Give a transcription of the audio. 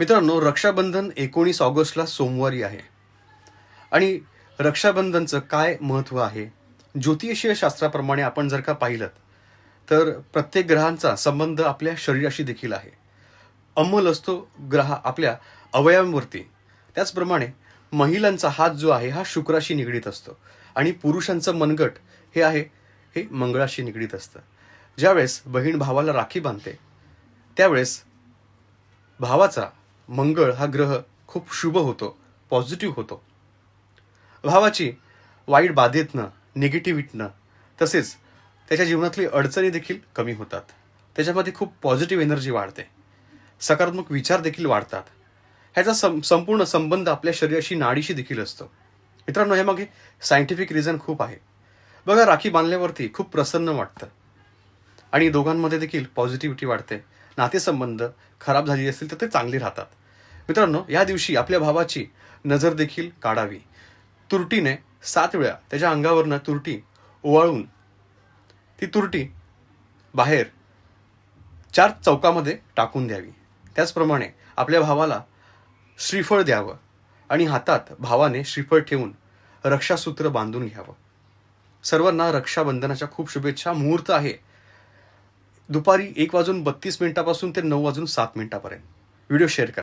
मित्रांनो रक्षाबंधन एकोणीस ऑगस्टला सोमवारी आहे. आणि रक्षाबंधनचं काय महत्त्व आहे? ज्योतिषीय शास्त्राप्रमाणे आपण जर का पाहिलं तर प्रत्येक ग्रहांचा संबंध आपल्या शरीराशी देखील आहे. अंमल असतो ग्रह आपल्या अवयवांवरती. त्याचप्रमाणे महिलांचा हात जो आहे हा शुक्राशी निगडीत असतो. आणि पुरुषांचं मनगट हे आहे हे मंगळाशी निगडीत असतं. ज्यावेळेस बहीण भावाला राखी बांधते त्यावेळेस भावाचा मंगळ हा ग्रह खूप शुभ होतो पॉझिटिव्ह होतो. भावाची वाईट बाधेतनं निगेटिव्हिटनं तसेच त्याच्या जीवनातली अडचणी देखील कमी होतात. त्याच्यामध्ये खूप पॉझिटिव्ह एनर्जी वाढते. सकारात्मक विचार देखील वाढतात. ह्याचा सं संपूर्ण संबंध आपल्या शरीराशी नाडीशी देखील असतो. मित्रांनो हे मागे सायंटिफिक रिझन खूप आहे. बघा राखी बांधल्यावरती खूप प्रसन्न वाटतं. आणि दोघांमध्ये देखील पॉझिटिव्हिटी वाढते. नातेसंबंध खराब झाली असतील तर ते चांगले राहतात. मित्रांनो या दिवशी आपल्या भावाची नजर देखील काढावी. तुरटीने सात वेळा त्याच्या अंगावरनं तुरटी ओवाळून ती तुरटी बाहेर चार चौकामध्ये टाकून द्यावी. त्याचप्रमाणे आपल्या भावाला श्रीफळ द्यावं आणि हातात भावाने श्रीफळ ठेवून रक्षासूत्र बांधून घ्यावं. सर्वांना रक्षाबंधनाच्या खूप शुभेच्छा. मुहूर्त आहे. दुपारी एक वाजून बत्तीस मिनिटापासून ते नऊ वाजून सात मिनिटापर्यंत. व्हिडिओ शेअर करा.